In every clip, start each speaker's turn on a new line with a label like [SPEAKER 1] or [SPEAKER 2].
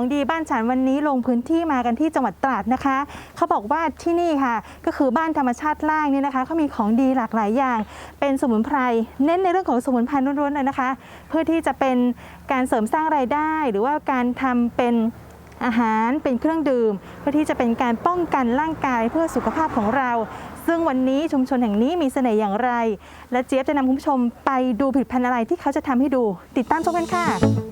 [SPEAKER 1] ของดีบ้านฉันวันนี้ลงพื้นที่มากันที่จังหวัดตราดนะคะ เขาบอกว่าที่นี่ค่ะ ก็คือบ้านธรรมชาติล่างนี่นะคะเขามีของดีหลากหลายอย่าง เป็นสมุนไพรเน้นในเรื่องของสมุนไพรล้วนๆเลยนะคะ เพื่อที่จะเป็นการเสริมสร้างรายได้ หรือว่าการทำเป็นอาหารเป็นเครื่องดื่ม เพื่อที่จะเป็นการป้องกันร่างกายเพื่อสุขภาพของเรา ซึ่งวันนี้ชุมชนแห่งนี้มีเสน่ห์อย่างไร และเจี๊ยบจะนำคุณผู้ชมไปดูผลิตภัณฑ์อะไรที่เขาจะทำให้ดู ติดตามชมกันค่ะ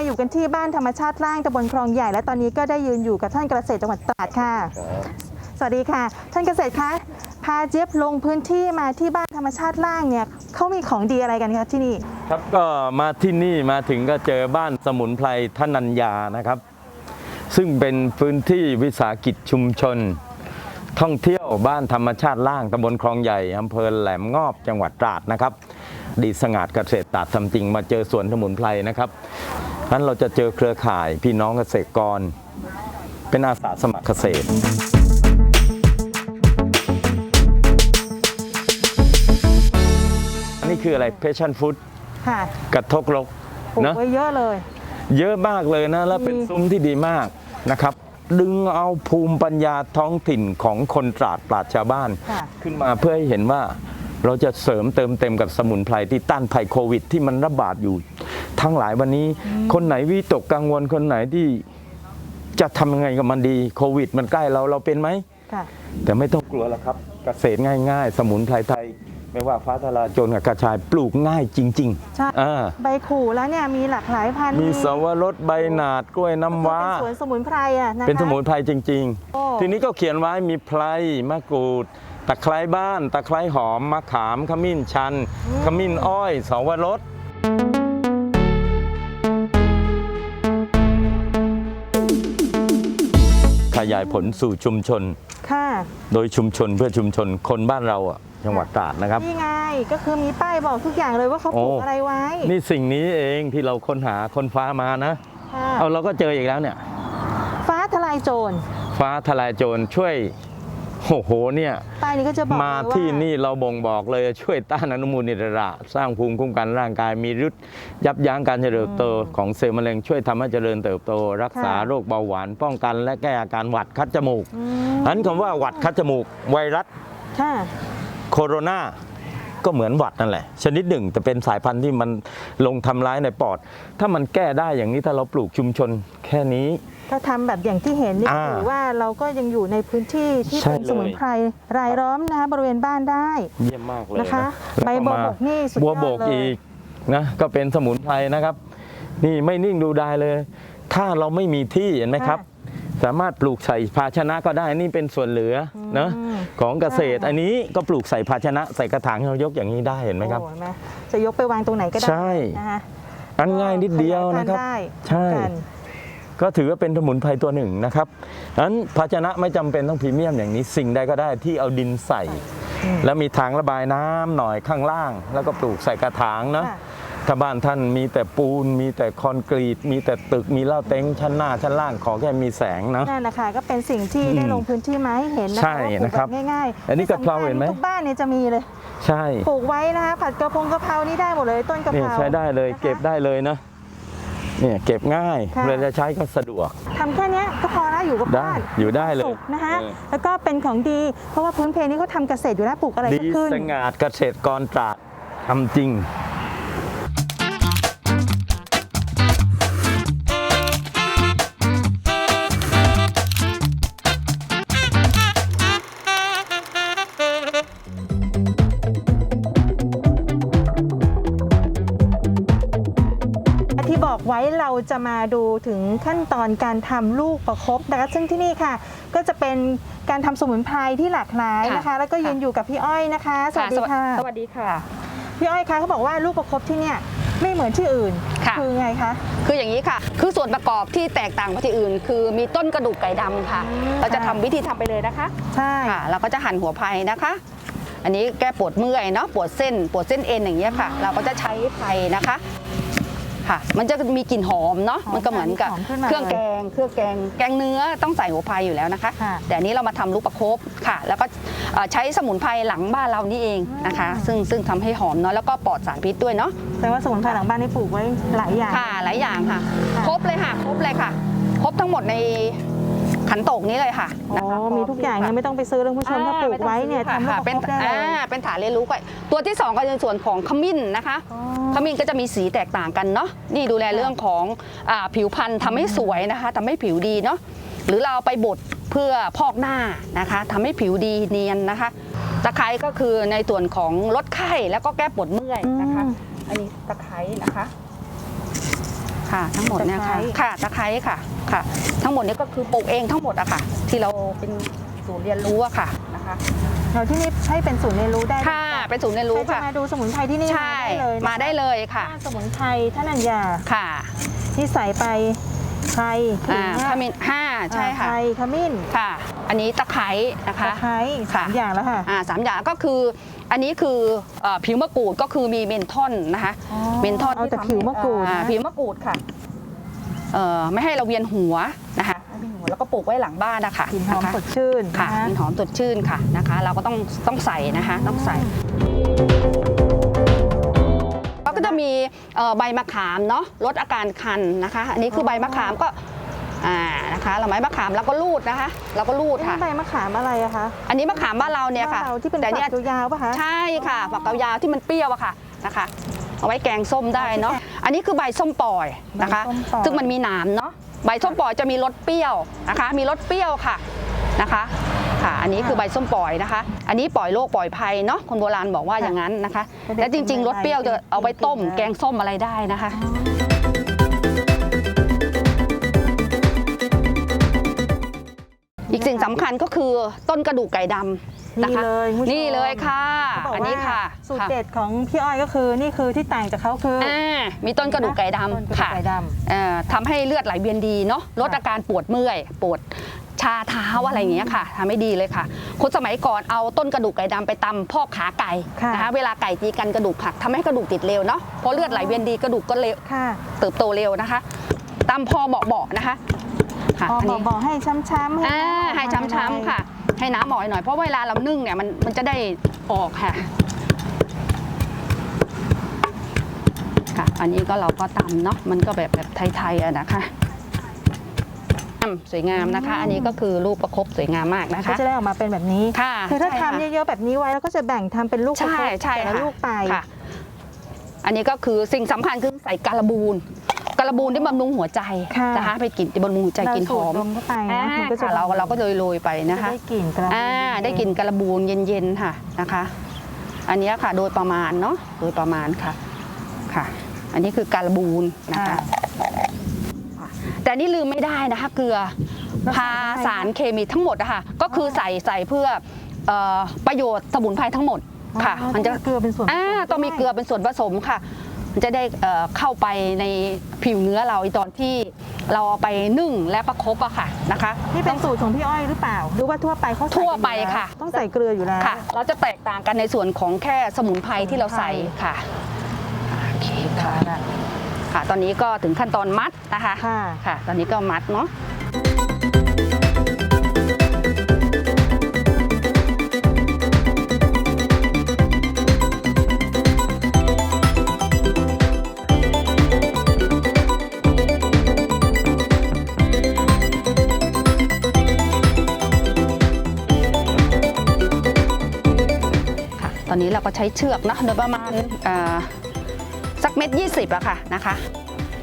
[SPEAKER 1] มาอยู่กันที่บ้านธรรมชาติล่างตำบลคลองใหญ่ และตอนนี้ก็ได้ยืนอยู่กับท่านเกษตรจังหวัดตราดค่ะ สวัสดีค่ะ ท่านเกษตรคะพาเจี๊ยบลงพื้นที่มาที่บ้านธรรมชาติล่างเนี่ยเขามีของดีอะไรกันคะที่นี่
[SPEAKER 2] ครับก็มาที่นี่มาถึงก็เจอบ้านสมุนไพรทนัญญานะครับ ซึ่งเป็นพื้นที่วิสาหกิจชุมชน ท่องเที่ยวบ้านธรรมชาติล่างตำบลคลองใหญ่อำเภอแหลมงอบจังหวัดตราดนะครับ ดีสงัดเกษตรตราดทำจริงมาเจอสวนสมุนไพรนะครับ นั้นเราจะเจอเครือข่ายพี่น้องเกษตรกร เป็นอาสาสมัครเกษตรอันนี้คืออะไรเพชชั่นฟู้ด
[SPEAKER 1] ค่ะ
[SPEAKER 2] กระทกลก
[SPEAKER 1] ปลูก
[SPEAKER 2] เนอะ
[SPEAKER 1] ไว้เยอะเลย
[SPEAKER 2] เยอะมากเลยนะ แล้วเป็น
[SPEAKER 1] มี
[SPEAKER 2] ซุ้มที่ดีมากนะครับ ดึงเอาภูมิปัญญาท้องถิ่นของคนตราดปราดชาวบ้าน
[SPEAKER 1] ค่ะ
[SPEAKER 2] ขึ้นมาเพื่อให้เห็นว่าเราจะเสริมเติมเต็มกับสมุนไพรที่ต้านภัยโควิด ที่มันระบาดอยู่ ทั้งหลายวันนี้ คนไหนวิตกกังวลคนไหนที่จะทำยังไงกับมันดีโควิด มันใกล้เราเราเป็นไหม
[SPEAKER 1] ค่ะ
[SPEAKER 2] แต่ไม่ต้องกลัวแล้วครับเกษตรง่าย ๆ สมุนไพรไทย ไม่ว่าฟ้าทลายโจรกับกระชายปลูกง่ายจริง
[SPEAKER 1] ใช่
[SPEAKER 2] ๆอ่า
[SPEAKER 1] ใบขู่แล้วเนี่ยมีหลากหลายพันธุ์
[SPEAKER 2] มีสวรสใบหนาดกล้วยน้ำว้า
[SPEAKER 1] เป็นสวนสมุนไพรอะนะคะ
[SPEAKER 2] เป็นสมุนไพรจริง
[SPEAKER 1] โอ้
[SPEAKER 2] ๆทีนี้ก็เขียนไว้มีไพรมะกรูดตะไคร้บ้าน ตะไคร้หอมมะขามขมิ้นชันขมิ้นอ้อยสวรส ขยายผลสู่ชุมชน
[SPEAKER 1] ค่ะ
[SPEAKER 2] โดยชุมชนเพื่อชุมชนคนบ้านเราอะจังหวัดตราดนะครับ
[SPEAKER 1] นี่ไงก็คือมีป้ายบอกทุกอย่างเลยว่าเขาปลูก
[SPEAKER 2] โอ้
[SPEAKER 1] อะไรไว้
[SPEAKER 2] นี่สิ่งนี้เองที่เราค้นหาคนฟ้ามานะ
[SPEAKER 1] ค่ะ
[SPEAKER 2] เอาเราก็เจออีกแล้วเนี่ย
[SPEAKER 1] ฟ้าทลายโจร
[SPEAKER 2] ฟ้าทลายโจรช่วย โอ้โหเนี่ย
[SPEAKER 1] ป้ายนี้ก็จะบอก
[SPEAKER 2] มา
[SPEAKER 1] เลยว่า
[SPEAKER 2] ที่นี่เราบ่งบอกเลยช่วยต้านอนุมูลอิสระ สร้างภูมิคุ้มกันร่างกายมีฤทธิ์ยับยั้งการเจริญเติบโตของเซลล์มะเร็งช่วยทำให้เจริญเติบโต รักษาโรคเบาหวาน ป้องกันและแก้อาการหวัดคัดจมูก
[SPEAKER 1] อืม
[SPEAKER 2] อันคำว่าหวัดคัดจมูก ไวรัส
[SPEAKER 1] ค่ะ
[SPEAKER 2] โคโรนาก็เหมือนหวัดนั่นแหละ ชนิดหนึ่งแต่เป็นสายพันธุ์ที่มันลงทำร้ายในปอด ถ้ามันแก้ได้อย่างนี้ถ้าเราปลูกชุมชนแค่นี้
[SPEAKER 1] ถ้าทำแบบอย่างที่เห็นนี่
[SPEAKER 2] อ่า
[SPEAKER 1] ถือว่าเราก็ยังอยู่ในพื้นที่ที่
[SPEAKER 2] ใช่
[SPEAKER 1] เป็นสมุนไพรรายล้อมนะคะบริเวณบ้านได้
[SPEAKER 2] เยี่ยมมากเลย
[SPEAKER 1] นะคะ
[SPEAKER 2] แล้ว
[SPEAKER 1] ใบ
[SPEAKER 2] ก็
[SPEAKER 1] บัว
[SPEAKER 2] มา
[SPEAKER 1] บกนี่สุดย
[SPEAKER 2] บัว
[SPEAKER 1] อด
[SPEAKER 2] บก
[SPEAKER 1] เลย
[SPEAKER 2] อีกนะก็เป็นสมุนไพรนะครับ นี่ไม่นิ่งดูได้เลย ถ้าเราไม่มีที่เห็นไหมครับ สามารถปลูกใส่ภาชนะก็ได้นี่เป็นส่วนเหลืออนะ
[SPEAKER 1] อืม
[SPEAKER 2] ของเกษตร
[SPEAKER 1] ใช่ค่ะ
[SPEAKER 2] อันนี้ก็ปลูกใส่ภาชนะใส่กระถางเรายกอย่างนี้ได้เห็นไหมครับ
[SPEAKER 1] โอ้เห็นไหมจะยกไปวางตรงไหนก็ได้
[SPEAKER 2] ใช่
[SPEAKER 1] นะคะ
[SPEAKER 2] อันง่ายนิดเดียวนะครับ
[SPEAKER 1] ขยายพัธุ์ได้
[SPEAKER 2] ใช่
[SPEAKER 1] เหมือนกัน
[SPEAKER 2] ก็ถือว่าเป็นสมุนไพรตัวหนึ่งนะครับนั้นภาชนะไม่จำเป็นต้องพรีเมียมอย่างนี้สิ่งใดก็ได้ที่เอาดินใส่
[SPEAKER 1] อืม
[SPEAKER 2] แล้วมีทางระบายน้ำหน่อยข้างล่าง แล้วก็ปลูกใส่กระถางเนาะ
[SPEAKER 1] ค่ะ
[SPEAKER 2] ถ้าบ้านท่านมีแต่ปูน มีแต่คอนกรีต มีแต่ตึกมีเหล้าเต็งชั้นหน้าชั้นล่างขอแค่มีแสงเนาะ
[SPEAKER 1] นั่นนะคะก็เป็นสิ่งที่ได้ลงพื้นที่มาให้เห็นนะคะ
[SPEAKER 2] ใช่
[SPEAKER 1] ว่าปลูก
[SPEAKER 2] นะครับ
[SPEAKER 1] แบบง่ายๆ
[SPEAKER 2] อันนี้กะเพรา
[SPEAKER 1] ที่สำคัญ
[SPEAKER 2] เห็นไหม
[SPEAKER 1] ทุกบ้านเนี่ยจะมีเลย
[SPEAKER 2] ใช่
[SPEAKER 1] ปลูกไว้นะคะผัดกระเพงกะเพรานี่ได้หมดเลยต้นกะเพ
[SPEAKER 2] นี่
[SPEAKER 1] รา
[SPEAKER 2] ใช้ได้เลย
[SPEAKER 1] นะคะ
[SPEAKER 2] เก็บได้เลยนะ เนี่ยเก็บง่าย
[SPEAKER 1] ค่ะ
[SPEAKER 2] เวลาจะใช้ก็สะดวก
[SPEAKER 1] ทำแค่เนี้ยก็พอแล้วอยู่กับ
[SPEAKER 2] ได้
[SPEAKER 1] บ้าน
[SPEAKER 2] อยู่ได้เลย
[SPEAKER 1] สุกนะคะ
[SPEAKER 2] เออ
[SPEAKER 1] แล้วก็เป็นของดี เพราะว่าพื้นเพนี้เขาทำเกษตรอยู่แล้วปลูกอะไร
[SPEAKER 2] ดี
[SPEAKER 1] ก็ขึ้น
[SPEAKER 2] สงัดเกษตรกรตราดทำจริง
[SPEAKER 1] จะมาดูถึงขั้นตอนการทำลูกประคบนะคะซึ่งที่นี่ค่ะ ก็จะเป็นการทำสมุนไพรที่หลากหลายนะคะ
[SPEAKER 3] ค่ะ
[SPEAKER 1] แล้วก็ยืน
[SPEAKER 3] ค่ะ
[SPEAKER 1] อยู่กับพี่อ้อยนะคะ สวัสดีค่ะ
[SPEAKER 3] สวัสดีค่ะ
[SPEAKER 1] พี่อ้อยคะเขาบอกว่าลูกประคบที่เนี่ยไม่เหมือนที่อื่น
[SPEAKER 3] ค่ะ
[SPEAKER 1] อไงคะ
[SPEAKER 3] คืออย่างนี้ค่ะ คือส่วนประกอบที่แตกต่างกว่าที่อื่น คือมีต้นกระดูกไก่ดำค่ะ
[SPEAKER 1] อืม
[SPEAKER 3] เราจะ
[SPEAKER 1] ค่ะ
[SPEAKER 3] ทำวิธีทำไปเลยนะคะ
[SPEAKER 1] ใช่
[SPEAKER 3] ค่ะเราก็จะหั่นหัวไผ่นะคะ อันนี้แก้ปวดเมื่อยเนาะปวดเส้นปวดเส้นเอ็นอย่างเงี้ยค่ะ เราก็จะใช้ไผ่นะคะ ค่ะ มันจะมีกลิ่นหอมเนาะ
[SPEAKER 1] หอม
[SPEAKER 3] มันก็เหมือนกับ
[SPEAKER 1] หอมขึ้นมา
[SPEAKER 3] เครื่องแกง เครื่องแกง แกงเนื้อต้องใส่หัวไพอยู่แล้วนะคะ
[SPEAKER 1] ค่ะ
[SPEAKER 3] แต่อันนี้เรามาทำลูกประคบค่ะ แล้วก็เอ่อใช้สมุนไพรหลังบ้านเรานี่เองนะคะ
[SPEAKER 1] อืม
[SPEAKER 3] ซึ่งซึ่งทำให้หอมเนาะ แล้วก็ปลอดสารพิษด้วยเนาะ
[SPEAKER 1] แต่ว่าสมุนไพรหลังบ้านนี่ปลูกไว้หลายอย่าง
[SPEAKER 3] ค่ะ หลายอย่างค่ะ
[SPEAKER 1] ค่ะ
[SPEAKER 3] ครบเลยค่ะ ครบเลยค่ะ ครบทั้งหมดใน ขันโตกนี้เลยค่ะ
[SPEAKER 1] อ๋
[SPEAKER 3] นะคะ
[SPEAKER 1] อมีทุกอย่างเนี่ยไม่ต้องไปซื้อเรื่องผู้ชมถ้าปลูกไว้เนี่ยทำลูก
[SPEAKER 3] ค่ะ
[SPEAKER 1] ประ
[SPEAKER 3] เป็น
[SPEAKER 1] คบได้เลย
[SPEAKER 3] อ่าเป็นฐานเรียนรู้ก็ตัวที่สองก็ในส่วนของขมิ้นนะคะ
[SPEAKER 1] อ๋อ
[SPEAKER 3] ขมิ้นก็จะมีสีแตกต่างกันเนาะนี่ดูแลเรื่องของอาผิวพรรณทำให้สวยนะคะทำให้ผิวดีเนาะหรือเราเอาไปบดเพื่อพอกหน้านะคะทำให้ผิวดีเนียนนะคะตะไคร้ก็คือในส่วนของลดไข้แล้วก็แก้ปวดเมื่อยนะคะ
[SPEAKER 1] อืม
[SPEAKER 3] อันนี้ตะไคร้นะคะ ค่ะ ทั้งหมดเนี่ย
[SPEAKER 1] ตะไคร้
[SPEAKER 3] ค่ะ ค่ะตะไคร้ค่ะ ค่ะ ทั้งหมดนี้ก็คือปลูกเองทั้งหมดอะค่ะ ที่เราเป็นศูนย์เรียนรู้อะค่ะนะคะ
[SPEAKER 1] เราที่นี่ให้เป็นศูนย์เรียนรู้ได้
[SPEAKER 3] ค่ะ เป็นศูนย์เรียนรู้
[SPEAKER 1] ใครจะ
[SPEAKER 3] ค่ะ
[SPEAKER 1] มาดูสมุนไพรที่นี่
[SPEAKER 3] ใช่
[SPEAKER 1] มาได้เลยนะคะ
[SPEAKER 3] มาได้เลยค่ะ
[SPEAKER 1] บ้านสมุนไพรท่านัญญา
[SPEAKER 3] ค่ะ
[SPEAKER 1] ที่ใส่ไป ไทยขิ
[SPEAKER 3] อ่างขมิ้นห้าใช่ค่ะ
[SPEAKER 1] ไทยขมิ้น
[SPEAKER 3] ค่ะ อันนี้ตะไคร้นะคะ
[SPEAKER 1] ตะไคร้สาม
[SPEAKER 3] ค่ะ
[SPEAKER 1] อย่างแล้วค่ะ
[SPEAKER 3] อ่าสามอย่างก็คืออันนี้คือเอ่อผิวมะกรูดก็คือมีเมนทอนนะคะ
[SPEAKER 1] อ๋อ
[SPEAKER 3] เมนทอน
[SPEAKER 1] เอาแต่
[SPEAKER 3] ที่ทำให้
[SPEAKER 1] ผิวมะกรูด
[SPEAKER 3] อ่า
[SPEAKER 1] นะ
[SPEAKER 3] ผิวมะกรูดค่ะเอ่อไม่ให้เราเวียนหัวนะคะไม่เวียนหัวแล้วก็ปลูกไว้หลังบ้านนะคะ
[SPEAKER 1] กลิ่นหอม
[SPEAKER 3] นะคะ
[SPEAKER 1] สดชื่น
[SPEAKER 3] ค่ะ
[SPEAKER 1] น
[SPEAKER 3] กลิ่นหอมสดชื่นค่ะนะคะ เราก็ต้องต้องใส่นะคะต้องใส่เรา ก็จะมีเอ่อใบมะขามเนาะลดอาการคันนะคะ อันนี้คือใบมะขามก็อ่านะคะเราไม้มะขามแล้วก็รูดนะคะ เราก็รูด
[SPEAKER 1] เอ๊ะ
[SPEAKER 3] ค่ะ
[SPEAKER 1] ใบมะขามอะไรอะคะ
[SPEAKER 3] อันนี้มะขามบ้านเราเนี่ยค่ะ
[SPEAKER 1] บ้าราที่เป็น
[SPEAKER 3] แต่
[SPEAKER 1] ฝั
[SPEAKER 3] เนี่ย
[SPEAKER 1] กยาวๆป่ะคะ
[SPEAKER 3] ใช่ค่ะฝักยาวๆที่มันเปรี้ยวอะค่ะนะคะ เอาไว้แกงส้มได้เนาะอันนี้คือใบส้มปล่อยนะคะ
[SPEAKER 1] ใบส้มปล่อย
[SPEAKER 3] ซึ่งมันมีหนามเนาะใบส้มปล่อยจะมีรสเปรี้ยวนะคะ มีรสเปรี้ยวค่ะนะคะ ค่ะ อันนี้คือใบส้มปล่อยนะคะ อันนี้ปล่อยโรคปล่อยภัยเนาะคนโบราณบอกว่าอย่างนั้นนะคะ และจริง ๆ รสเปรี้ยวจะเอาไปต้มแกงส้มอะไรได้นะคะอีกสิ่งสำคัญก็คือต้นกระดูกไก่ดำนะ
[SPEAKER 1] นี่
[SPEAKER 3] คะ
[SPEAKER 1] เลยคุณผู้ชม
[SPEAKER 3] นี่เลยค่ะ
[SPEAKER 1] เขาบอก
[SPEAKER 3] อันนี้
[SPEAKER 1] ว่า
[SPEAKER 3] ค่ะ
[SPEAKER 1] สูตร
[SPEAKER 3] ค่ะ
[SPEAKER 1] เด็ดของพี่อ้อยก็คือนี่คือที่ต่างจากเขาคืออ
[SPEAKER 3] อ่ามีต้นกระดูกไก่
[SPEAKER 1] ต้นกระ
[SPEAKER 3] ดำ
[SPEAKER 1] ดูก
[SPEAKER 3] ค่ะ
[SPEAKER 1] ไก่ด
[SPEAKER 3] เอ่อทำให้เลือดไหลเวียนดีเนาะลดอาการปวดเมื่อย ปวด ชาเท้าอะไรอย่างเงี้ยค่ะทำให้ดีเลยค่ะ คนสมัยก่อนเอาต้นกระดูกไก่ดำไปตำพอกขาไก่
[SPEAKER 1] ค่ะ
[SPEAKER 3] นะคะเวลาไก่ตีกันกระดูกหักทำให้กระดูกติดเร็วเนาะเพราะเลือดไหลเวียนดีกระดูกก็เร็ว
[SPEAKER 1] ค่ะ
[SPEAKER 3] เติบโตเร็วนะคะตำพอเบาๆนะคะค่ะ
[SPEAKER 1] พอ
[SPEAKER 3] อัน
[SPEAKER 1] บอ
[SPEAKER 3] นี้
[SPEAKER 1] กบอกให้ช้ำๆ
[SPEAKER 3] อ่า
[SPEAKER 1] น้ำออก
[SPEAKER 3] ให้
[SPEAKER 1] มา
[SPEAKER 3] ช้ำๆค่ะ ให้น้ำออกหน่อยเพราะเวลาเรานึ่งเนี่ยมันมันจะได้ออกค่ะ ค่ะ อันนี้ก็เราก็ตำเนาะมันก็แบบแบบไทยๆอะนะคะอืม สวยงามนะคะ อันนี้ก็คือรูปประคบสวยงามมากนะ
[SPEAKER 1] ก็
[SPEAKER 3] คะ
[SPEAKER 1] จะได้ออกมาเป็นแบบนี้
[SPEAKER 3] ค่ะ
[SPEAKER 1] คือถ้า
[SPEAKER 3] ใช่
[SPEAKER 1] ทำเยอะๆแบบนี้ไว้แล้วก็จะแบ่งทำเป็นลูก
[SPEAKER 3] ใช่
[SPEAKER 1] ประคบ
[SPEAKER 3] ใช่
[SPEAKER 1] แต่ละ
[SPEAKER 3] ค่ะ
[SPEAKER 1] ลูกไป
[SPEAKER 3] ค่ะอันนี้ก็คือสิ่งสำคัญคือใส่การบูนการบูนที่บำรุงหัวใจ
[SPEAKER 1] ค่ะ
[SPEAKER 3] นะคะไปกลิ่นบำรุงหัวใจกลิ่นหอม
[SPEAKER 1] เราสูดลมเข้าไป
[SPEAKER 3] อ่า
[SPEAKER 1] นะมันก็จะ
[SPEAKER 3] ค่ะเราเราก็โรยๆไป
[SPEAKER 1] จะ
[SPEAKER 3] นะคะ
[SPEAKER 1] ได้กลิ่นกระ
[SPEAKER 3] อ่าได้กลิ่นกระบูนเย็นๆค่ะนะคะ อันเนี้ยค่ะโดยประมาณเนาะโดยประมาณค่ะค่ะ อันนี้คือการบูนนะคะ
[SPEAKER 1] ค่ะ
[SPEAKER 3] ค่ะ แต่อันนี่ลืมไม่ได้นะคะเกลือ
[SPEAKER 1] แล้ว
[SPEAKER 3] พา
[SPEAKER 1] ใส่ยังไงคะ
[SPEAKER 3] สารเคมีทั้งหมดอะค่ะก็คือใส่ใส่เพื่อเอ่อประโยชน์สมุนไพรทั้งหมดค่ะ
[SPEAKER 1] อ๋อ
[SPEAKER 3] มันจะ
[SPEAKER 1] ต้องมีเกลือเป็นส่วนผสม
[SPEAKER 3] อ่าต้องมี
[SPEAKER 1] ด้วย
[SPEAKER 3] เกลือเป็นส่วนผสมค่ะมันจะได้เอ่อเข้าไปในผิวเนื้อเราตอนที่เราเอาไปนึ่งและประคบอะค่ะนะคะ
[SPEAKER 1] นี่เป็นสูตรของพี่อ้อยหรือเปล่า หรือว่าทั่วไปเขาใส่
[SPEAKER 3] ทั่วไป
[SPEAKER 1] กันอยู่แล้
[SPEAKER 3] ค่ะ
[SPEAKER 1] ต้องใส่เกลืออยู่แล้ว
[SPEAKER 3] ค่ะ เราจะแตกต่างกันในส่วนของแค่สมุนไพรที่เราใส่ค่ะโอเคค่ะ ค่ะ ตอนนี้ก็ถึงขั้นตอนมัดนะคะ
[SPEAKER 1] ค่ะ
[SPEAKER 3] ค่ะ ตอนนี้ก็มัดเนาะค่ะตอนนี้เราก็ใช้เชือกนะโดยประมาณเอ่อ สักเม็ดยี่สิบอะค่ะนะคะ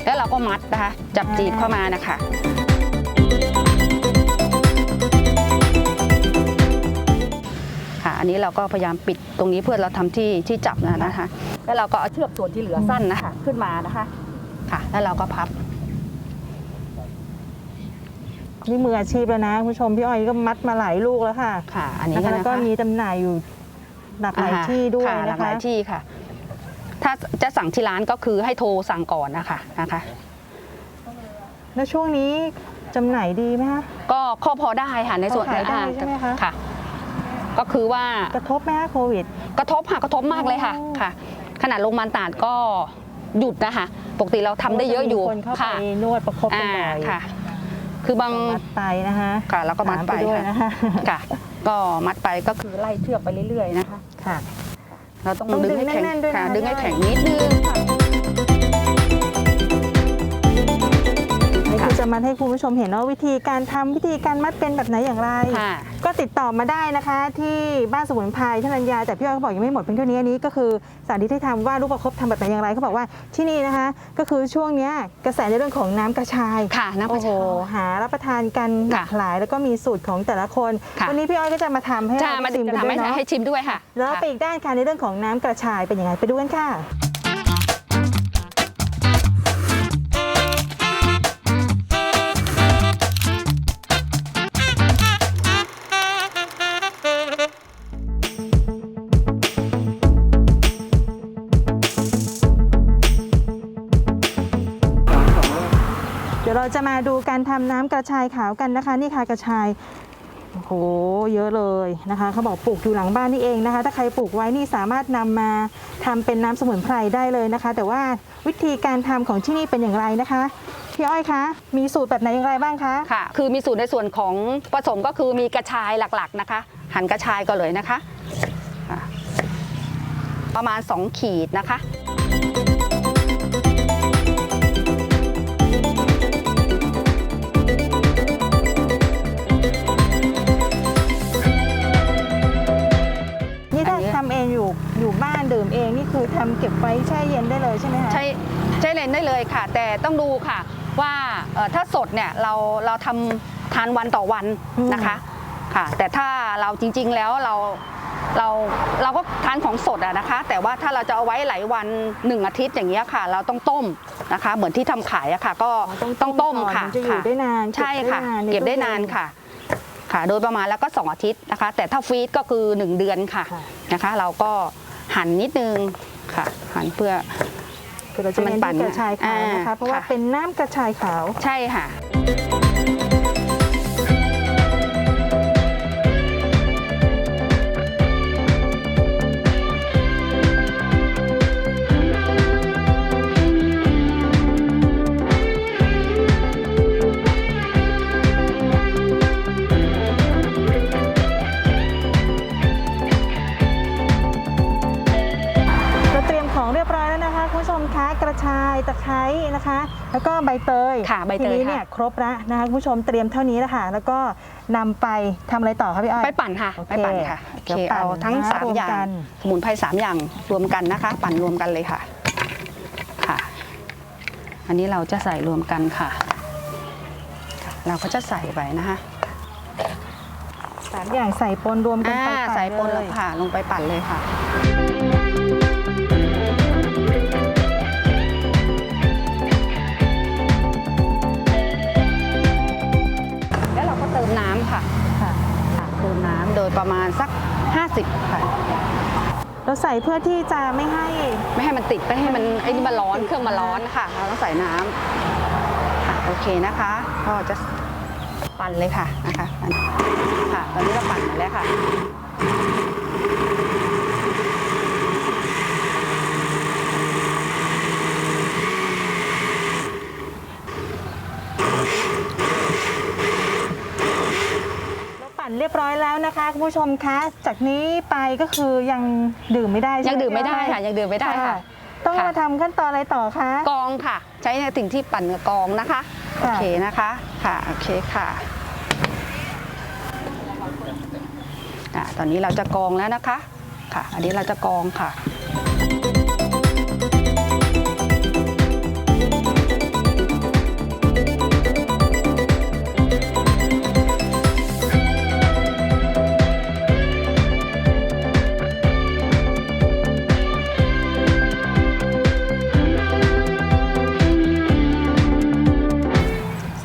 [SPEAKER 3] แล้วเราก็มัดนะคะ จับจีบเข้ามานะคะค่ะอันนี้เราก็พยายามปิดตรงนี้เพื่อเราทำที่ที่จับนะนะคะ แล้วเราก็เอาเชือกส่วนที่เหลือสั้นนะคะขึ้นมานะคะ ค่ะ แล้วเราก็พับ
[SPEAKER 1] นี่มืออาชีพแล้วนะคุณผู้ชมพี่อ้อยก็มัดมาหลายลูกแล้วค่ะ
[SPEAKER 3] ค่ะ อันนี้
[SPEAKER 1] นะคะ
[SPEAKER 3] นะคะ
[SPEAKER 1] แล้วก็มีจำหน่ายอยู่หลากหลาย
[SPEAKER 3] อ่า
[SPEAKER 1] ที่ด้วย
[SPEAKER 3] ค่ะหลา
[SPEAKER 1] นะ
[SPEAKER 3] กห
[SPEAKER 1] คะ
[SPEAKER 3] ลายที่ค่ะ ถ้าจะสั่งที่ร้านก็คือให้โทรสั่งก่อนนะคะนะคะ
[SPEAKER 1] แล้วช่วงนี้จำหน่ายดีไหมคะ
[SPEAKER 3] ก็ข้อพอได้ค่ะในส่วน
[SPEAKER 1] พอขายได้
[SPEAKER 3] อ่า
[SPEAKER 1] ใช่ไหมคะ
[SPEAKER 3] ค่ะ ก็คือว่า
[SPEAKER 1] กระทบไหมคะโควิด
[SPEAKER 3] กระทบค่ะกระทบมากเลยค่ะ
[SPEAKER 1] อ๋อ
[SPEAKER 3] ค่ะ ขนาดโรงพยาบาลตราดก็หยุดนะคะปกติเราทำได้เยอะอยู่
[SPEAKER 1] คนเข้าไป
[SPEAKER 3] ค่ะ
[SPEAKER 1] นวดประคบกัน
[SPEAKER 3] อ่า
[SPEAKER 1] บ่อย
[SPEAKER 3] ค่ะ คือบาง
[SPEAKER 1] มัดไปนะคะ
[SPEAKER 3] ค่ะแล้วก็มัดไป
[SPEAKER 1] หาด้วย
[SPEAKER 3] ค่ะ
[SPEAKER 1] นะคะ
[SPEAKER 3] ค่ะ ก็มัดไปก็คือไล่เชือกไปเรื่อยๆนะคะ
[SPEAKER 1] ค่ะ
[SPEAKER 3] เราต้อง
[SPEAKER 1] ต้อง
[SPEAKER 3] ดึงให้แข็ง
[SPEAKER 1] ดึงแน่นๆด้วยนะ
[SPEAKER 3] ค่ะ
[SPEAKER 1] คะ
[SPEAKER 3] ดึงให้
[SPEAKER 1] พี่อ้อย
[SPEAKER 3] แข็งนิดนึงค่ะ
[SPEAKER 1] จะมาให้คุณผู้ชมเห็นว่าวิธีการทำวิธีการมัดเป็นแบบไหนอย่างไร
[SPEAKER 3] ค่ะ
[SPEAKER 1] ก็ติดต่อมาได้นะคะ ที่บ้านสมุนไพรท่านัญญาแต่พี่อ้อยเขาบอกยังไม่หมดเพียงเท่านี้อันนี้ก็คือสาธิตให้ทำว่าลูกประคบทำแบบไหนอย่างไรเขาบอกว่าที่นี่นะคะ ก็คือช่วงเนี้ยกระแสในเรื่องของน้ำกระชาย
[SPEAKER 3] ค่ะน้ำก
[SPEAKER 1] โอ้
[SPEAKER 3] ระ
[SPEAKER 1] โห
[SPEAKER 3] ชาย
[SPEAKER 1] หารับประทานกันห
[SPEAKER 3] ค่ะ
[SPEAKER 1] ลากหลาย แล้วก็มีสูตรของแต่ละคน
[SPEAKER 3] ค่ะ
[SPEAKER 1] วันนี้พี่อ้อยก็จะมาทำให้
[SPEAKER 3] จะ
[SPEAKER 1] เรา
[SPEAKER 3] มา
[SPEAKER 1] ชิม
[SPEAKER 3] จะ
[SPEAKER 1] กัน
[SPEAKER 3] ทำ
[SPEAKER 1] ด้วย
[SPEAKER 3] ให้
[SPEAKER 1] เนาะ
[SPEAKER 3] ให้ชิมด้วยค่ะ
[SPEAKER 1] แล้ว
[SPEAKER 3] ค่ะ
[SPEAKER 1] ไปอีกด้านค่ะในเรื่องของน้ำกระชายเป็นยังไงไปดูกันค่ะ จะมาดูการทำน้ำกระชายขาวกันนะคะ นี่ค่ะกระชายโอ้โหเยอะเลยนะคะเขาบอกปลูกอยู่หลังบ้านนี่เองนะคะ ถ้าใครปลูกไว้นี่สามารถนำมาทำเป็นน้ำสมุนไพรได้เลยนะคะ แต่ว่าวิธีการทำของที่นี่เป็นอย่างไรนะคะพี่อ้อยคะมีสูตรแบบไหนอย่างไรบ้างคะ
[SPEAKER 3] ค่ะ คือมีสูตรในส่วนของผสมก็คือมีกระชายหลักๆนะคะ หั่นกระชายก็เลยนะคะค่ะประมาณ 2 ขีดนะคะ
[SPEAKER 1] เก็บไว้แช่เย็นได้เลยใช่ไหมคะ
[SPEAKER 3] ใช้ใช้เลนได้เลยค่ะ แต่ต้องดูค่ะว่าเอ่อถ้าสดเนี่ยเราเราทำทานวันต่อวันนะคะค่ะ แต่ถ้าเราจริง ๆแล้วเราเราเราก็ทานของสดอะนะคะ แต่ว่าถ้าเราจะเอาไว้หลายวันหนึ่งอาทิตย์อย่างเงี้ยค่ะ เราต้องต้มนะคะ เหมือนที่ทำขายอะค่ะ ก็
[SPEAKER 1] อ๋อต้อง
[SPEAKER 3] ต้องต้ม
[SPEAKER 1] ก่อน
[SPEAKER 3] ค่ะ
[SPEAKER 1] ถึงจะอยู่
[SPEAKER 3] ค่ะ
[SPEAKER 1] ได้นาน
[SPEAKER 3] ใช่ค่ะ
[SPEAKER 1] เก็
[SPEAKER 3] เก็
[SPEAKER 1] บบได้
[SPEAKER 3] ได้
[SPEAKER 1] นานา
[SPEAKER 3] นนค่ะค่ะ โดยประมาณแล้วก็2อาทิตย์นะคะ แต่ถ้าฟรีซก็คือ 1 เดือนค่ะ
[SPEAKER 1] ค่ะ
[SPEAKER 3] นะคะ เราก็หั่นนิดนึง ค่ะหั่นเพื่อ
[SPEAKER 1] คือเราจะเน้น
[SPEAKER 3] มันปั่น
[SPEAKER 1] ที่กระชายขาวนะคะ
[SPEAKER 3] อ่า
[SPEAKER 1] เพราะว่า
[SPEAKER 3] ค่ะ
[SPEAKER 1] เป็นน้ำกระชายขาว
[SPEAKER 3] ใช่ค่ะ
[SPEAKER 1] ตะไคร้นะคะ แล้วก็ใบเตย
[SPEAKER 3] ค่ะใบเตย
[SPEAKER 1] ทีนี้
[SPEAKER 3] ค่ะ
[SPEAKER 1] เนี่ยครบแล้วนะคะคุณผู้ชมเตรียมเท่านี้แล้วค่ะ แล้วก็นำไปทำอะไรต่อคะพี่อ้อย
[SPEAKER 3] ไปปั่นค่ะ
[SPEAKER 1] โอเค
[SPEAKER 3] ไปปั่นค่ะโอ
[SPEAKER 1] เดี๋
[SPEAKER 3] เค
[SPEAKER 1] ยวปั่น
[SPEAKER 3] เอาทั้ง
[SPEAKER 1] นะ
[SPEAKER 3] สาม
[SPEAKER 1] รวม
[SPEAKER 3] อย่า
[SPEAKER 1] กั
[SPEAKER 3] ง
[SPEAKER 1] น
[SPEAKER 3] สมุนไพรสามอย่างรวมกันนะคะ ปั่นรวมกันเลยค่ะค่ะ อันนี้เราจะใส่รวมกันค่ะค่ะ เราก็จะใส่ไปนะคะ
[SPEAKER 1] สามอย่างใส่ปนรวมกัน
[SPEAKER 3] อ่า
[SPEAKER 1] ไปปั่น
[SPEAKER 3] ใส่ปน
[SPEAKER 1] เล
[SPEAKER 3] แล้ว
[SPEAKER 1] ย
[SPEAKER 3] ค่ะ ลงไปปั่นเลยค่ะ ยประมาณสัก 50 ค่ะ
[SPEAKER 1] เราใส่เพื่อที่จะไม่ให้
[SPEAKER 3] ไม่ให้มันติดไม่ให้มันไอ้นี่มันร้อนเครื่องมันร้อนค่ะเราต้องใส่น้ำค่ะโอเคนะคะก็จะปั่นเลยค่ะนะคะปั่นค่ะตอนนี้เราปั่นมาแล้วค่ะ
[SPEAKER 1] เราปั่นเรียบร้อยแล้วนะคะคุณผู้ชมคะ จากนี้ไปก็คือยังดื่มไม่ได้ใช่
[SPEAKER 3] ยัง
[SPEAKER 1] ห
[SPEAKER 3] ดื่มไม่ได้ค่ะ
[SPEAKER 1] พี่อ้อย
[SPEAKER 3] ยังดื่มไม่ได้ค่ะ
[SPEAKER 1] ต้อง
[SPEAKER 3] ค่ะ
[SPEAKER 1] มาทำขั้นตอนอะไรต่อคะ
[SPEAKER 3] กองค่ะ ใช้ในสิ่งที่ปั่นกับกองนะคะโอ
[SPEAKER 1] ค่ะ
[SPEAKER 3] เคนะคะค่ะโอเคค่ะอะตอนนี้เราจะกองแล้วนะคะค่ะ อันนี้เราจะกองค่ะ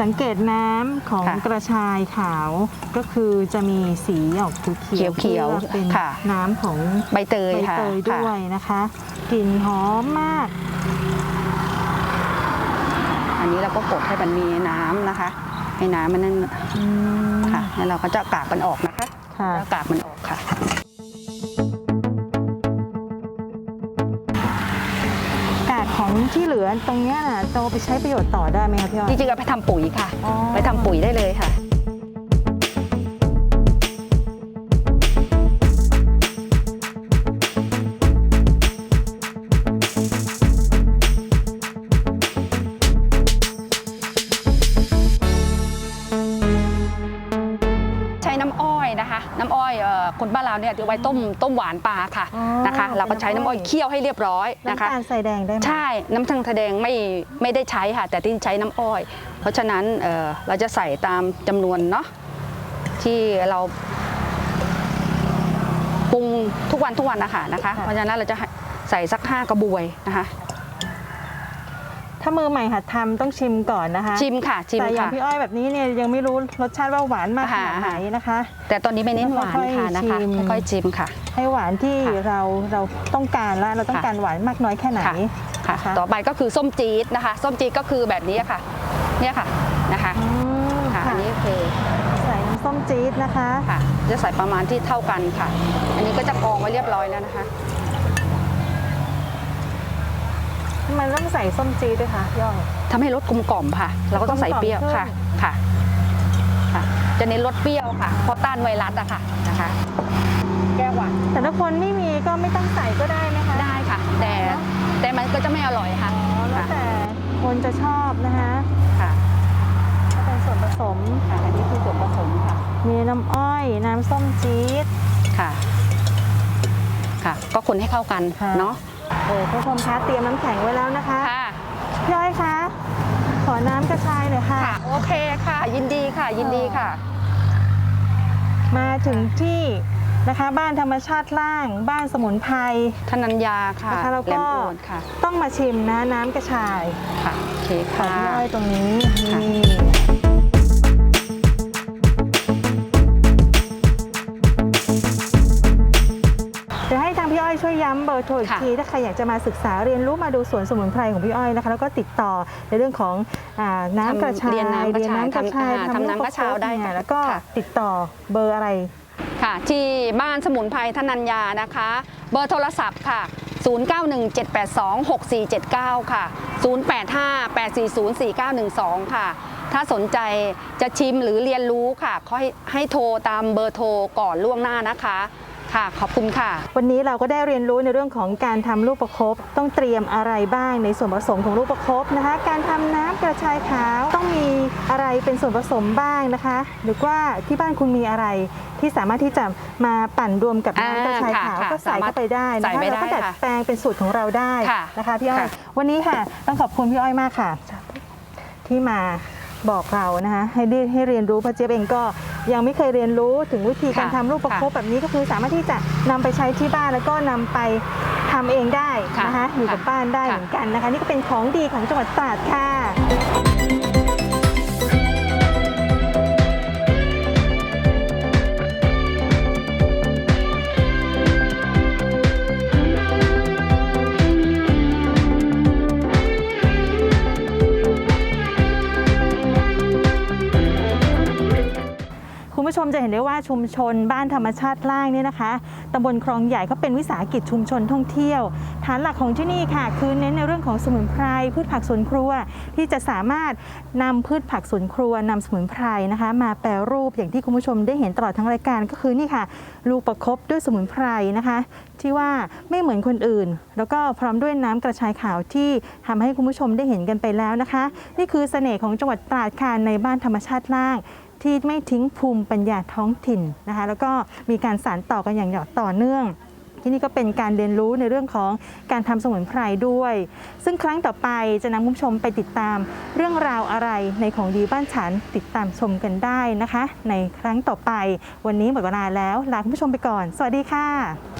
[SPEAKER 1] สังเกตน้ำของ
[SPEAKER 3] ค่ะ
[SPEAKER 1] กระชายขาวก็คือจะมีสีออกเขียว
[SPEAKER 3] เขียวๆ
[SPEAKER 1] พื่อเป็น
[SPEAKER 3] ค่ะ
[SPEAKER 1] น้ำของ
[SPEAKER 3] ใบเตย
[SPEAKER 1] ใบ
[SPEAKER 3] ค่ะ
[SPEAKER 1] เตยด้วยนะคะกลิ่นหอมมาก
[SPEAKER 3] อันนี้เราก็กดให้มันมีน้ำนะคะ ให้น้ำมันนั่น
[SPEAKER 1] อืม
[SPEAKER 3] ค่ะแล้วเราก็จะเอากากมันออกนะคะ
[SPEAKER 1] ค่ะ
[SPEAKER 3] แล้วกากมันออก
[SPEAKER 1] ที่เหลือตรงเนี้ยน่ะจะเอาไปใช้ประโยชน์ต่อได้ไหมคะพี่อ้อ
[SPEAKER 3] จ
[SPEAKER 1] ย
[SPEAKER 3] ริงๆก็ไปทำปุ๋ยค่ะ
[SPEAKER 1] อ๋อ
[SPEAKER 3] ไปทำปุ๋ยได้เลยค่ะ นะคะน้ำอ้อยเอ่อคนบ้านเราเนี่ยจะไว้ต้มต้มหวานปลาค่ะ
[SPEAKER 1] อ๋อ
[SPEAKER 3] นะคะ เราก็ใช้น้ำอ้อยเคี่ยวให้เรียบร้อยนะคะ
[SPEAKER 1] น้ำตาลใส่แดงได้ไหม
[SPEAKER 3] ใช่ น้ำตาลแสดงไม่ไม่ได้ใช้ค่ะ แต่ที่ใช้น้ำอ้อย เพราะฉะนั้นเอ่อเราจะใส่ตามจำนวนเนาะที่เราปรุงทุกวันทุกวันนะคะนะคะ เพราะฉะนั้นเราจะใส่สักห้ากระบวยนะคะ
[SPEAKER 1] ถ้ามือใหม่หัดทำต้องชิมก่อนนะคะ
[SPEAKER 3] ชิมค่ะชิม
[SPEAKER 1] แต่อย่าง
[SPEAKER 3] ค่ะ
[SPEAKER 1] พี่อ้อยแบบนี้เนี่ยยังไม่รู้รสชาติว่าหวานมากข
[SPEAKER 3] ค่ะ
[SPEAKER 1] นาดไหนนะคะ
[SPEAKER 3] แต่ตอนนี้ไม่เน้นหวาน
[SPEAKER 1] ค่อยๆ
[SPEAKER 3] ค่ะนะคะ
[SPEAKER 1] ชิม
[SPEAKER 3] ค่อยๆชิมค่ะ
[SPEAKER 1] ให้หวานที่
[SPEAKER 3] ค่ะ
[SPEAKER 1] เราเราต้องการและเราต้อง
[SPEAKER 3] ค่ะ
[SPEAKER 1] การหวานมากน้อยแค่ไหน
[SPEAKER 3] ค่ะค่ะ
[SPEAKER 1] นะคะ
[SPEAKER 3] ต่อไปก็คือส้มจี๊ดนะคะ ส้มจี๊ดก็คือแบบนี้ค่ะ เนี่ยค่ะนะคะ
[SPEAKER 1] อืม
[SPEAKER 3] ค่ะ
[SPEAKER 1] ค่ะ
[SPEAKER 3] อันนี้คือ
[SPEAKER 1] ใส่น้ำส้มจี๊ดนะคะ
[SPEAKER 3] ค่ะ จะใส่ประมาณที่เท่ากันค่ะ อันนี้ก็จะกรองไว้เรียบร้อยแล้วนะคะำ
[SPEAKER 1] ไมต้องใส่ส้มจี๊ดด้วยคะพี่อ้อย
[SPEAKER 3] ทำให้รสกลมกล่อมค่ะ เราก็ต้องใส่เปรี้ยว
[SPEAKER 1] กลมกล่อม
[SPEAKER 3] ค่ะค่ะค่ะ จะเน้นรสเปรี้ยวค่ะเพราะต้านไวรัสอะค่ะนะคะ แก้หวาน
[SPEAKER 1] แต่ถ้าคนไม่มีก็ไม่ต้องใส่ก็ได้ไหมคะ
[SPEAKER 3] ได้ค่ะ แต่แต่มันก็จะไม่อร่อยค่ะ
[SPEAKER 1] อ๋อแล้ว
[SPEAKER 3] ค่ะ
[SPEAKER 1] แต่คนจะชอบนะคะ
[SPEAKER 3] ค่ะ
[SPEAKER 1] ถ้าเป็นส่วนผสม
[SPEAKER 3] ค่ะอันนี้คือส่วนผสมค่ะ
[SPEAKER 1] มีน้ำอ้อย น้ำส้มจี๊ด
[SPEAKER 3] ค่ะ ค่ะ ก็คนให้เข้ากัน
[SPEAKER 1] ค่ะ
[SPEAKER 3] เนาะ
[SPEAKER 1] โอ้ผู้ชมคะเตรียมน้ำแข็งไว้แล้วนะคะ
[SPEAKER 3] ค่ะ
[SPEAKER 1] พี่อ้อยคะขอน้ำกระชายหน่อยค่ะ
[SPEAKER 3] ค่ะ โอเคค่ะ ยินดีค่ะ ยินดีค่ะ
[SPEAKER 1] มาถึงที่นะคะบ้านธรรมชาติล่างบ้านสมุนไพร
[SPEAKER 3] ธนัญญาค่ะ
[SPEAKER 1] นะคะแล้วก็
[SPEAKER 3] แหลมโอนค่ะ
[SPEAKER 1] ต้องมาชิมนะน้ำกระชาย
[SPEAKER 3] ค่ะโอเค
[SPEAKER 1] ขอ
[SPEAKER 3] ค่ะ
[SPEAKER 1] พี่อ้อยตรงนี้
[SPEAKER 3] ค่ะ
[SPEAKER 1] นี่ำเบอร์โทรอีก
[SPEAKER 3] ค่ะ
[SPEAKER 1] ทีถ้าใครอยากจะมาศึกษาเรียนรู้มาดูสวนสมุนไพรของพี่อ้อยนะคะ แล้วก็ติดต่อในเรื่องของอาน้ำกระชาย
[SPEAKER 3] เรียนน้ำกระชาย
[SPEAKER 1] เรียนน้ำกระชาย
[SPEAKER 3] ทำอ่าทำน้ำกระชายได้
[SPEAKER 1] เนี่ยแล้วก็
[SPEAKER 3] ค่ะ
[SPEAKER 1] ติดต่อเบอร์อะไร
[SPEAKER 3] ค่ะที่บ้านสมุนไพรธนัญญานะคะ เบอร์โทรศัพท์ค่ะ 0917826479 ค่ะ 0858404912 ค่ะ ถ้าสนใจจะชิมหรือเรียนรู้ค่ะขอให้ให้โทรตามเบอร์โทรก่อนล่วงหน้านะคะ ค่ะ ขอบคุณค่ะ
[SPEAKER 1] วันนี้เราก็ได้เรียนรู้ในเรื่องของการทำลูกประคบต้องเตรียมอะไรบ้างในส่วนผสมของลูกประคบนะคะ การทำน้ำกระชายขาวต้องมีอะไรเป็นส่วนผสมบ้างนะคะ หรือว่าที่บ้านคุณมีอะไรที่สามารถที่จะมาปั่นรวมกับน้ำกระชายขาว
[SPEAKER 3] อ่าค่ะ
[SPEAKER 1] ก็ใส่เข้าไปได้นะ
[SPEAKER 3] ใส่
[SPEAKER 1] คะ
[SPEAKER 3] ไป
[SPEAKER 1] แล้วก็
[SPEAKER 3] ได้
[SPEAKER 1] ดัด
[SPEAKER 3] ค่ะ
[SPEAKER 1] แปลงเป็นสูตรของเราได้
[SPEAKER 3] ค่ะ
[SPEAKER 1] นะคะพี่อ้อย
[SPEAKER 3] ค่ะ
[SPEAKER 1] วันนี้ค่ะ ต้องขอบคุณพี่อ้อยมากค่ะ ที่มา บอกเรานะคะให้ได้ให้เรียนรู้เพราะเจี๊ยบเองก็ยังไม่เคยเรียนรู้ถึงวิธีการ
[SPEAKER 3] ค่ะ
[SPEAKER 1] ทำลูกประคบแบบนี้ก็คือสามารถที่จะนำไปใช้ที่บ้านแล้วก็นำไปทำเองได้
[SPEAKER 3] ค่ะ
[SPEAKER 1] นะคะอยู่กับ
[SPEAKER 3] ค่ะ
[SPEAKER 1] บ้านได้
[SPEAKER 3] ค่ะ
[SPEAKER 1] เหมือนกันนะคะ นี่ก็เป็นของดีของจังหวัดตราดค่ะ จะเห็นได้ว่าชุมชนบ้านธรรมชาติล่างเนี่ยนะคะตำบลคลองใหญ่เขาเป็นวิสาหกิจชุมชนท่องเที่ยว ฐานหลักของที่นี่ค่ะ คือเน้นในเรื่องของสมุนไพรพืชผักสวนครัว ที่จะสามารถนำพืชผักสวนครัวนำสมุนไพรนะคะ มาแปรรูปอย่างที่คุณผู้ชมได้เห็นตลอดทั้งรายการก็คือนี่ค่ะ ลูกประคบด้วยสมุนไพรนะคะ ที่ว่าไม่เหมือนคนอื่น แล้วก็พร้อมด้วยน้ำกระชายขาวที่ทำให้คุณผู้ชมได้เห็นกันไปแล้วนะคะ นี่คือเสน่ห์ของจังหวัดตราดค่ะในบ้านธรรมชาติล่าง ที่ไม่ทิ้งภูมิปัญญาท้องถิ่นนะคะ แล้วก็มีการสานต่อกันอย่างต่อเนื่องที่นี่ก็เป็นการเรียนรู้ในเรื่องของการทำสมุนไพรด้วย ซึ่งครั้งต่อไปจะนำคุณผู้ชมไปติดตามเรื่องราวอะไรในของดีบ้านฉันติดตามชมกันได้นะคะ ในครั้งต่อไปวันนี้หมดเวลาแล้วลาคุณผู้ชมไปก่อน สวัสดีค่ะ